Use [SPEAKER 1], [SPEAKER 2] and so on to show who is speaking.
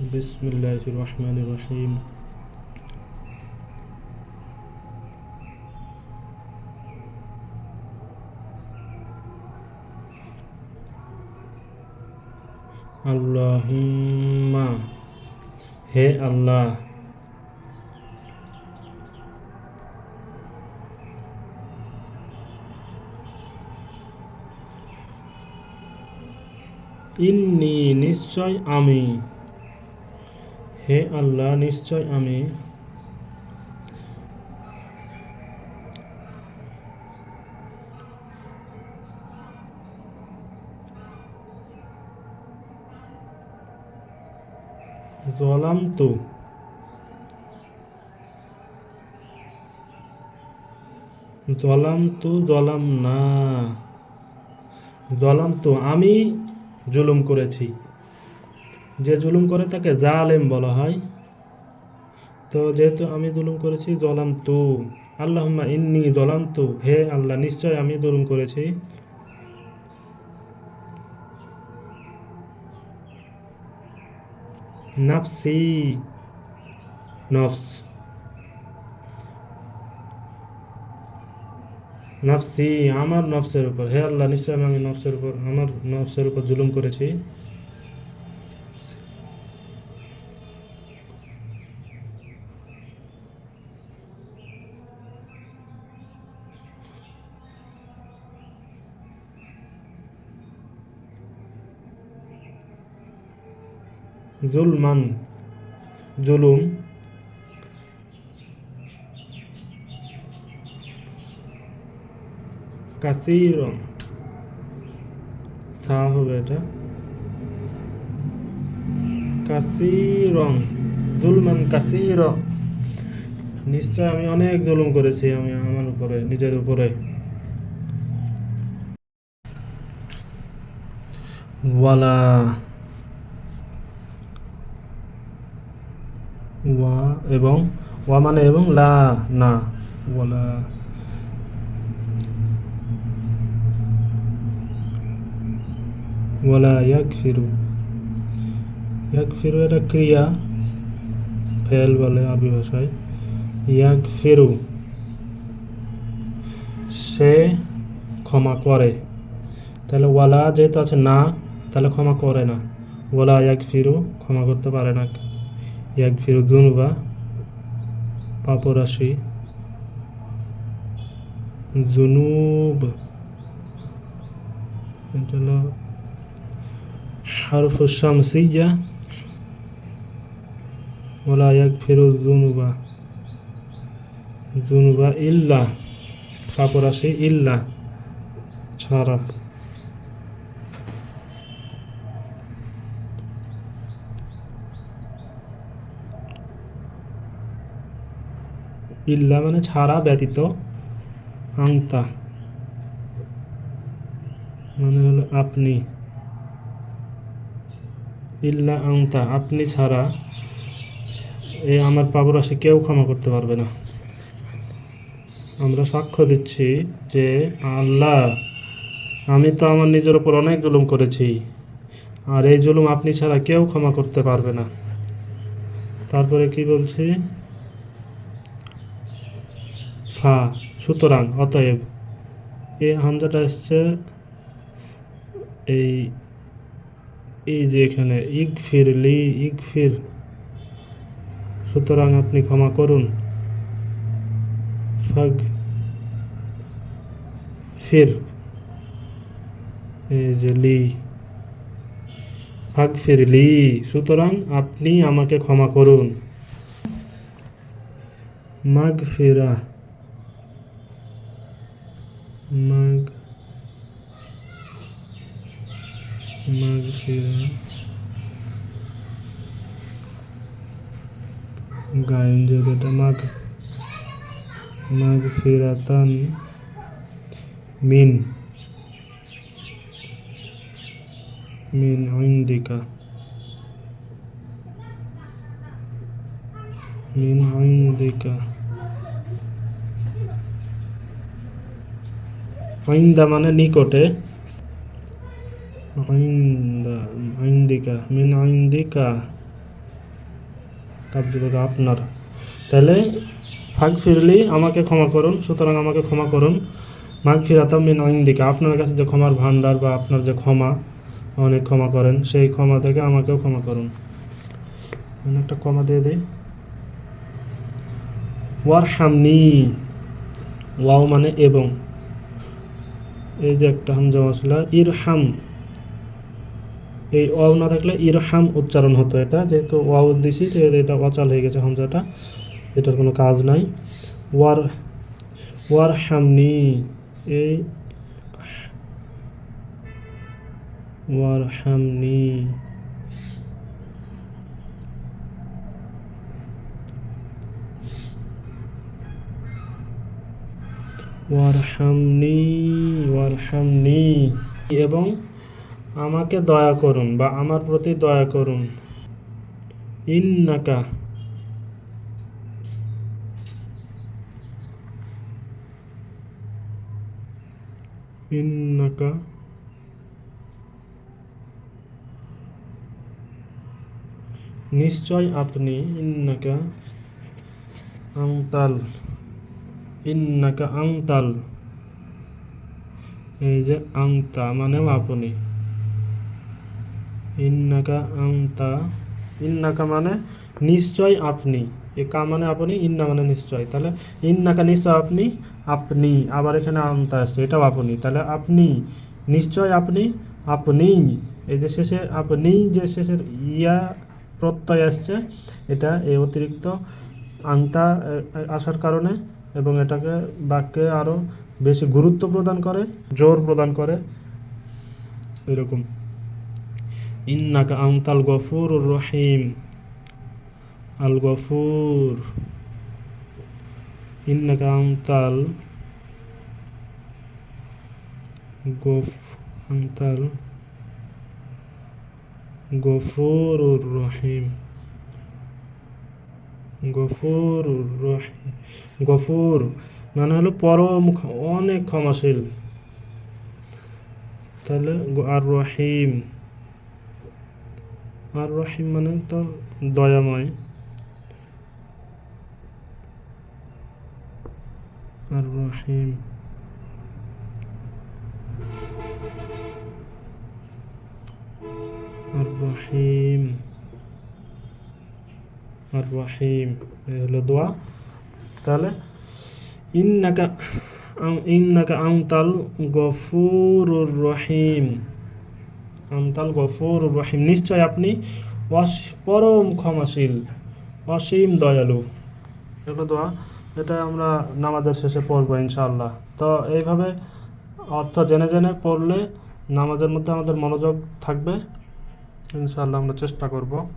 [SPEAKER 1] بسم الله الرحمن الرحيم আল্লাহুম্মা হে আল্লাহ ইন্নি নিশ্চয় আমি হে আল্লাহ, নিশ্চয় আমি জলাম তো জলাম তো জলাম না। জলাম তো আমি জুলুম করেছি। যে জুলুম করে তাকে জালেম বলা হয়। তো যেহেতু আমি জুলুম করেছি জলাম তু আল্লাহুম্মা ইন্নি জলাম তু হে আল্লাহ, নিশ্চয় আমি জুলুম করেছি। নাফসি। নফস। নাফসি, আমার নফসের উপর। হে আল্লাহ, নিশ্চয় আমি নফসের উপর আমার নফসের উপর জুলুম করেছি। জুলমান, জুলুম। কাসিরন সা হবে এটা। কাসিরন জুলমান কাসির। নিশ্চয় আমি অনেক জুলুম করেছি আমি আমার উপরে, নিজের উপরে। ওয়ালা ওয়া এবং ওয়া মানে এবং লা না। ওয়ালা। ওয়ালা ইয়াকফিরু। ইয়াকফিরু এটা ক্রিয়া ফেল বলে আরবি ভাষায়। ইয়াকফিরু সে ক্ষমা করে। তাহলে ওয়ালা যেহেতু আছে না তাহলে ক্ষমা করে না। ওয়ালা ইয়াকফিরু ক্ষমা করতে পারে না। ইয়াকফিরু জুনুবা পাপরাশি জুনুব এটা হলো حرف الشمسية ولا يغفر الذنوب ذنوب إلا পাপরাশি ইল্লা ছাড়া ইল্লা মানে ছাড়া ব্যতীত আংতা। মানে হলো আপনি। ইল্লা আংতা, আপনি ছাড়া এই আমার পাবরাশি কেউ ক্ষমা করতে পারবে না। আমরা সাক্ষ্য দিচ্ছি যে আল্লাহ, আমি তো আমার নিজের ওপর অনেক জুলুম করেছি, আর এই জুলুম আপনি ছাড়া কেউ ক্ষমা করতে পারবে না। তারপরে কি বলছি? ফা সুতরাং অতএব এই হামজাটা এসছে। এই এই যে এখানে ইগ ফির লি ইগ ফির সুতরাং আপনি ক্ষমা করুন। ফাগ, ফির। এই যে লি, ফাগ, ফির লি। সুতরাং আপনি আমাকে ক্ষমা করুন। মাগ ফিরা মাগ মাগফিরা গায়ন যেহেতু এটা মাগ মাগফিরাতান মিন মিন ইন্দিকা মিন ইন্দিকা ইন্দা মানে নিকটে। ইন্দা ইন্দিকা মিন ইন্দিকা কাব্য আপনার। তাহলে ফাঁক ফিরলি আমাকে ক্ষমা করুন, সুতরাং আমাকে ক্ষমা করুন। মাঘ ফিরাতাম মিন আইন্দিকে। আপনার কাছে যে ক্ষমার ভান্ডার বা আপনার যে ক্ষমা, অনেক ক্ষমা করেন, সেই ক্ষমা থেকে আমাকেও ক্ষমা করুন। একটা ক্ষমা দিয়ে দিই। ওয়ার হামনি ওয়াও মানে এবং। এই যে একটা হামজা মশলা ইরহাম। এই ওয়াও না থাকলে ইরহাম উচ্চারণ হতো এটা, যেহেতু ওয়াও দিছি এটা অচাল হয়ে গেছে হামজাটা, এটার কোনো কাজ নাই। ওয়ার ওয়ার হামনি এই ওয়ার হামনি ওয়ারহামনি ওয়ারহামনি। এবং আমাকে দয়া করুন বা আমার প্রতি দয়া করুন। ইন্নাকা। ইন্নাকা। নিশ্চয় আপনি ইন্নাকা আংতাল। ইন্নাকা আংতাল। এই যে আংতা মানে আপনি। ইন্নাকা আংতা। ইন্নাকা মানে নিশ্চয় আপনি। এ কা মানে আপনি, ইন্না মানে নিশ্চয়। তাহলে ইন্নাকা নিশ্চয় আপনি আপনি। আবার এখানে আংতা আসছে, এটাও আপনি। তাহলে আপনি, নিশ্চয় আপনি আপনি। এই যে শেষে আপনি, যে শেষের ইয়া প্রত্যয় আসছে, এটা এই অতিরিক্ত আংতা আসার কারণে এবং এটাকে বাক্যে আরও বেশি গুরুত্ব প্রদান করে, জোর প্রদান করে। এরকম। ইন্নাকা আংতাল গফুর রহিম। আল গফুর। ইন্নাকা আংতাল গফ আংতাল গফুর রহিম। গফুর গফুর মানে হলো পরম অনেক ক্ষমাশীল। তাহলে আর রহিম। আর রহিম মানে তো দয়াময়। আর রহিম। রহিম হলো দোয়া। তাহলে, ইন্নাকা, আম- ইন্নাকা আমতাল গফুরুর রহিম। আমতাল গফুরুর রহিম। নিশ্চয় আপনি পরম ক্ষমাশীল, অসীম দয়ালু। এগুলো দোয়া। এটা আমরা নামাজের শেষে পড়ব ইনশাআল্লাহ। তো এইভাবে অর্থ জেনে জেনে পড়লে নামাজের মধ্যে আমাদের মনোযোগ থাকবে। ইনশাআল্লাহ আমরা চেষ্টা করব।